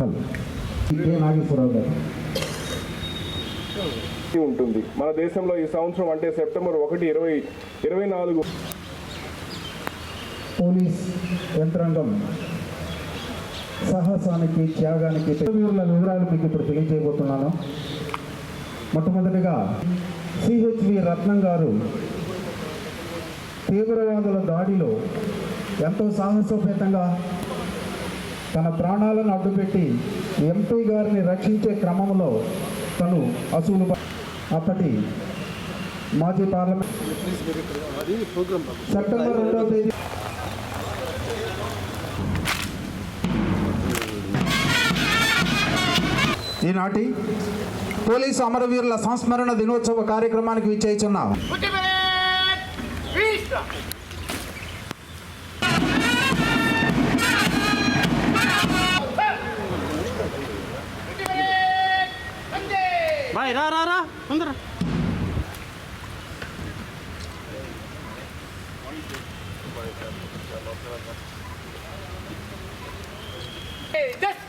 Hello కే నాగేశ్వరరావు గారు. ఉంటుంది. మన దేశంలో ఈ సంవత్సరం అంటే సెప్టెంబర్ ఒకటి ఇరవై ఇరవై నాలుగు. పోలీస్ యంత్రాంగం సాహసానికి త్యాగానికి వీరుల వివరాలు మీకు ఇప్పుడు తెలియజేయబోతున్నాను. మొట్టమొదటిగా సిహెచ్వి రత్నం గారు తీవ్రవాదుల దాడిలో ఎంతో సాహసోపేతంగా తన ప్రాణాలను అడ్డుపెట్టి ఎంపీ గారిని రక్షించే క్రమంలో తను అసూలు అప్పటి మాజీ పార్లమెంట్ సెప్టెంబర్ రెండవ తేదీ ఈనాటి పోలీసు అమరవీరుల సంస్మరణ దినోత్సవ కార్యక్రమానికి విచ్చేస్తున్నాం బాయ్ రా రా రా ముందర Hey, just-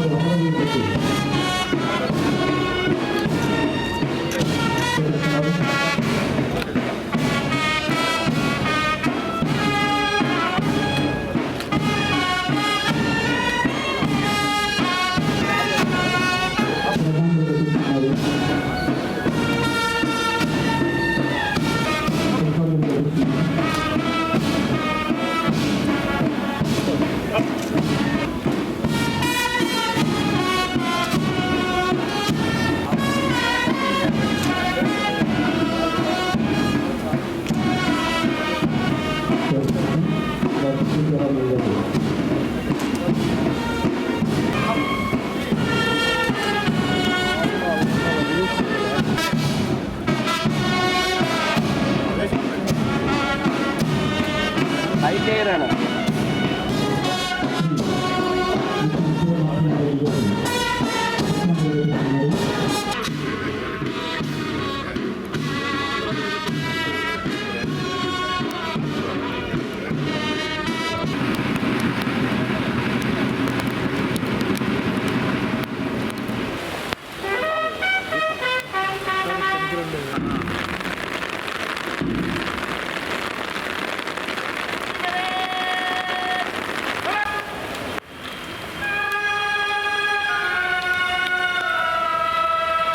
అయితే రానా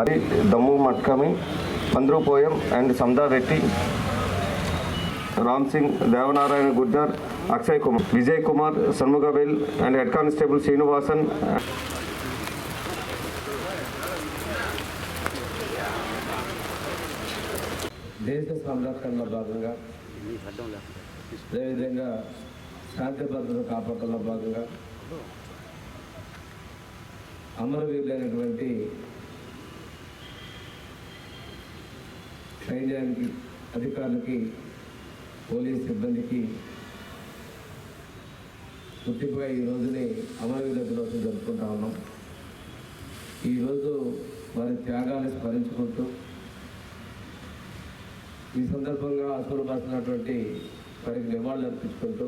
అది దమ్ము మట్కమి Pandru Poyam and Sanda Reddy Ram Singh Devanarayana Guddar Akshay Kumar Vijay Kumar Shanmugavel and head constable Srinivasan. దేశ సంరక్షణలో భాగంగా అదేవిధంగా శాంతి భద్రత కాపాడంలో భాగంగా అమరవీరులైనటువంటి సైన్యానికి అధికారులకి పోలీస్ సిబ్బందికి గుర్తింపుగా ఈ రోజునే అమరవీరుల దినోత్సవం జరుపుకుంటా ఉన్నాం. ఈరోజు వారి త్యాగాన్ని స్మరించుకుంటూ ఈ సందర్భంగా అసలు బాసినటువంటి వారికి నివాళులు అర్పించుకుంటూ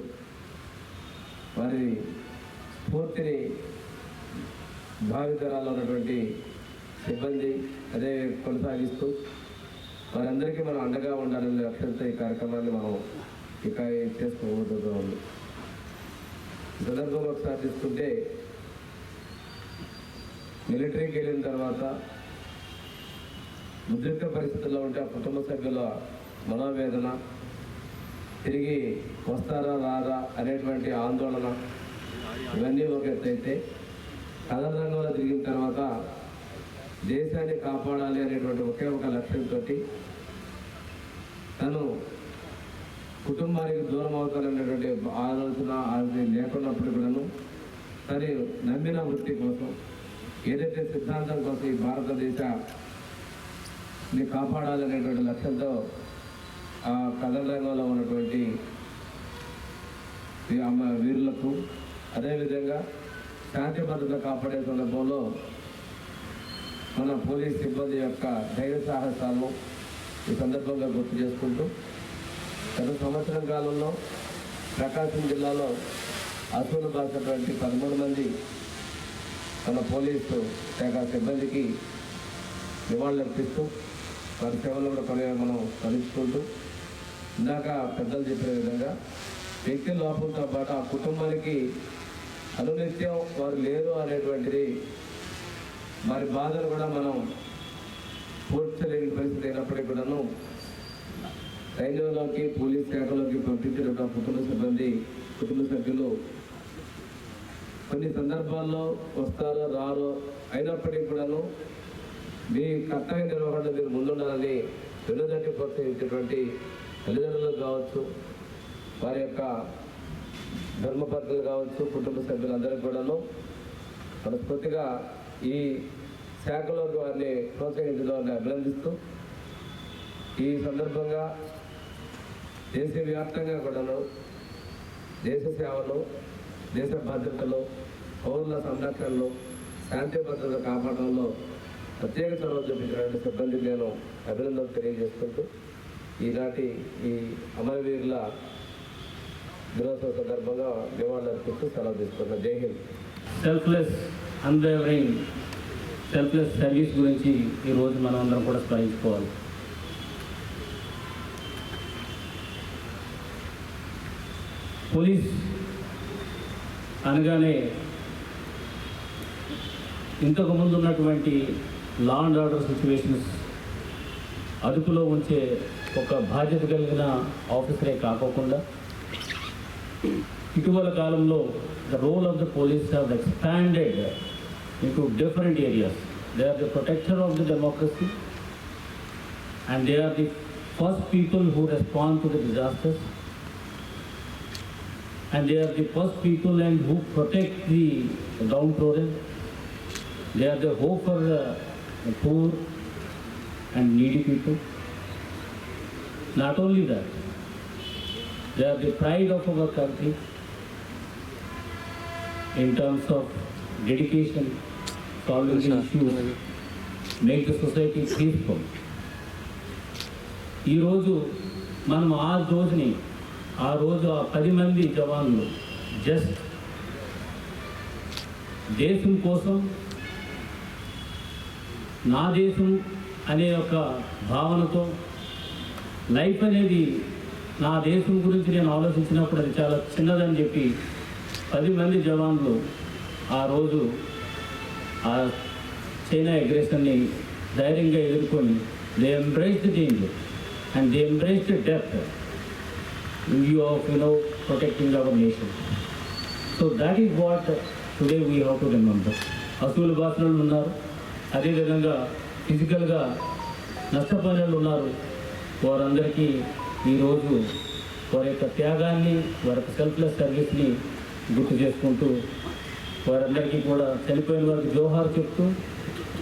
వారి స్ఫూర్తిని భావితరాల్లో ఉన్నటువంటి సిబ్బంది అదే కొనసాగిస్తూ వారందరికీ మనం అండగా ఉండాలని అత్యంత ఈ కార్యక్రమాన్ని మనం ఇక చేసుకోబోతుగా ఉంది సందర్భంలో ఒకసారి తీసుకుంటే మిలిటరీకి వెళ్ళిన తర్వాత ఉద్రిక్త పరిస్థితుల్లో ఉంటే ఆ కుటుంబ సభ్యుల మనోవేదన తిరిగి వస్తారా రారా అనేటువంటి ఆందోళన ఇవన్నీ ఒక ఎత్తు అయితే కథల రంగంలో తిరిగిన తర్వాత దేశాన్ని కాపాడాలి అనేటువంటి ఒకే ఒక లక్ష్యంతో తను కుటుంబానికి దూరం అవుతారనేటువంటి ఆలోచన అది లేకున్నప్పుడు కూడాను తను నమ్మిన వృత్తి కోసం ఏదైతే సిద్ధాంతం కోసం ఈ భారతదేశాన్ని కాపాడాలనేటువంటి లక్ష్యంతో ఆ కథల రంగంలో ఉన్నటువంటి అమ్మ వీరులకు అదేవిధంగా శాంతి భద్రత కాపాడే సందర్భంలో మన పోలీస్ సిబ్బంది యొక్క ధైర్య సాహసాలను ఈ సందర్భంగా గుర్తు చేసుకుంటూ గత సంవత్సరం కాలంలో ప్రకాశం జిల్లాలో అసూలు బాసినటువంటి పదమూడు మంది మన పోలీసు శాఖ సిబ్బందికి నివాళులర్పిస్తూ వారి సేవలు కూడా కొన్ని మనం స్మరించుకుంటూ ఇందాక పెద్దలు చెప్పిన విధంగా వ్యక్తి లోపంతో పాటు ఆ కుటుంబానికి అనునిత్యం వారు లేరు అనేటువంటిది వారి బాధలు కూడా మనం పూడ్చలేని పరిస్థితి అయినప్పటికీ కూడాను రైల్వేలోకి పోలీస్ శాఖలోకి పంపించిన కుటుంబ సిబ్బంది కుటుంబ సభ్యులు కొన్ని సందర్భాల్లో వస్తారో రారో అయినప్పటికీ కూడాను మీ కర్తవ్య నిర్వహణ మీరు ముందుండాలని వెనుదండి ప్రోత్సహించేటువంటి తల్లిదండ్రులకు కావచ్చు వారి యొక్క ధర్మపత్రులు కావచ్చు కుటుంబ సభ్యులందరికీ కూడాను మనస్ఫూర్తిగా ఈ శాఖలోకి వారిని ప్రోత్సహించడాన్ని అభినందిస్తూ ఈ సందర్భంగా దేశవ్యాప్తంగా కూడాను దేశ సేవలు దేశ భద్రతలో పౌరుల సంరక్షణలో శాంతి భద్రత కాపాడంలో ప్రత్యేక చొరవ చూపించినటువంటి సిబ్బందికి నేను అభినందనలు తెలియజేసుకుంటూ ఈనాటి ఈ అమరవీరుల దినోత్సవ సందర్భంగా నివాళులు అర్పిస్తూ సెలవు తీసుకుంటున్నాను. జై Hind. Selfless unwavering selfless service గురించి ఈరోజు మనం అందరం కూడా స్మరించుకోవాలి. పోలీస్ అనగానే ఇంతకు ముందు ఉన్నటువంటి లా అండ్ ఆర్డర్ సిచ్యువేషన్స్ అదుపులో ఉంచే ఒక బాధ్యత కలిగిన ఆఫీసరే కాకోకుండా ఇటీవల కాలంలో the role of the police have expanded into different areas. They are the protector of the democracy and they are the first people who respond to the disasters and they are the first people and who protect the downtrodden. They are the hope for the, poor and needy people. Not only that, they are the pride of our country in terms of dedication, solving the issues, make the society peaceful. ఈరోజు మనం ఆ రోజుని ఆ రోజు ఆ పది మంది జవాన్లు జస్ట్ దేశం కోసం నా దేశం అనే ఒక భావనతో లైఫ్ అనేది నా దేశం గురించి నేను ఆలోచించినప్పుడు అది చాలా చిన్నదని చెప్పి పది మంది జవాన్లు ఆ రోజు ఆ చైనా అగ్రెషన్ని ధైర్యంగా ఎదుర్కొని they embrace the danger and they embrace death in view of you know protecting our nation. So that is what today we have అసూలు బాసులు ఉన్నారు. అదేవిధంగా ఫిజికల్గా నష్టపోయిన ఉన్నారు. వారందరికీ ఈరోజు వారి యొక్క త్యాగాన్ని వారి యొక్క సెల్ఫ్లెస్ సర్వీస్ని గుర్తు చేసుకుంటూ వారందరికీ కూడా చనిపోయిన వారికి జోహార్ చెప్తూ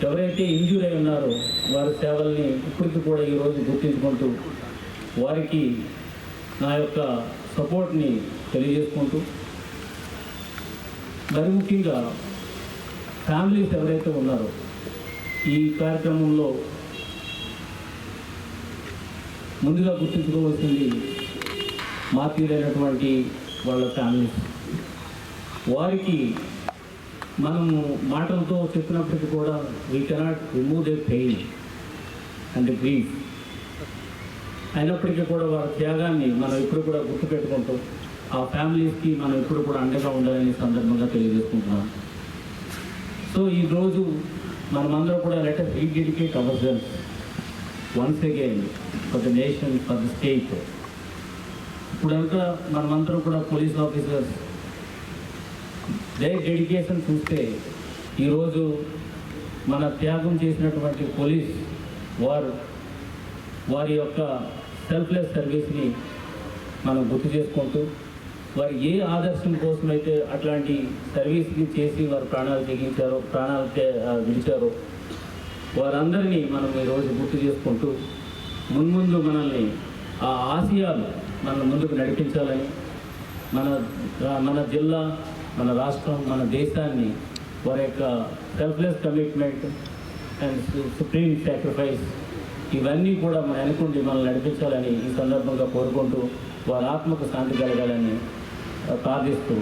ఎవరైతే ఇంజూర్ అయి ఉన్నారో వారి సేవల్ని ఇప్పటికీ కూడా ఈరోజు గుర్తించుకుంటూ వారికి నా యొక్క సపోర్ట్ని తెలియజేసుకుంటూ మరి ముఖ్యంగా ఫ్యామిలీస్ ఎవరైతే ఉన్నారో ఈ కార్యక్రమంలో ముందుగా గుర్తించుకోవాల్సింది మార్తీలైనటువంటి వాళ్ళ ఫ్యామిలీస్. వారికి మనము మాటలతో చెప్పినప్పటికీ కూడా we cannot remove the pain and grief అయినప్పటికీ కూడా వారి త్యాగాన్ని మనం ఇప్పుడు కూడా గుర్తుపెట్టుకుంటూ ఆ ఫ్యామిలీస్కి మనం ఇప్పుడు కూడా అండగా ఉండాలని సందర్భంగా తెలియజేసుకుంటున్నాం సో ఈరోజు మనమందరం కూడా let us rededicate our selves once again for the nation for the state ఇప్పుడంతా మనమందరం కూడా పోలీస్ ఆఫీసర్స్ దే డెడికేషన్ చూస్తే ఈరోజు మన త్యాగం చేసినటువంటి పోలీస్ వారు వారి యొక్క సెల్ఫ్లెస్ సర్వీస్ని మనం గుర్తు చేసుకుంటూ వారు ఏ ఆదర్శం కోసమైతే అట్లాంటి సర్వీస్ని చేసి వారు ప్రాణాలు తెగించారో ప్రాణాలు విడిచారో వారందరినీ మనం ఈరోజు గుర్తు చేసుకుంటూ మున్ముందు మనల్ని ఆ ఆశయాలు మనల్ని ముందుకు నడిపించాలని మన మన జిల్లా మన రాష్ట్రం మన దేశాన్ని వారి యొక్క selfless commitment and supreme sacrifice ఇవన్నీ కూడా మన వెనుకుండి మనల్ని నడిపించాలని ఈ సందర్భంగా కోరుకుంటూ వారి ఆత్మకు శాంతి కలగాలని ప్రార్థిస్తూ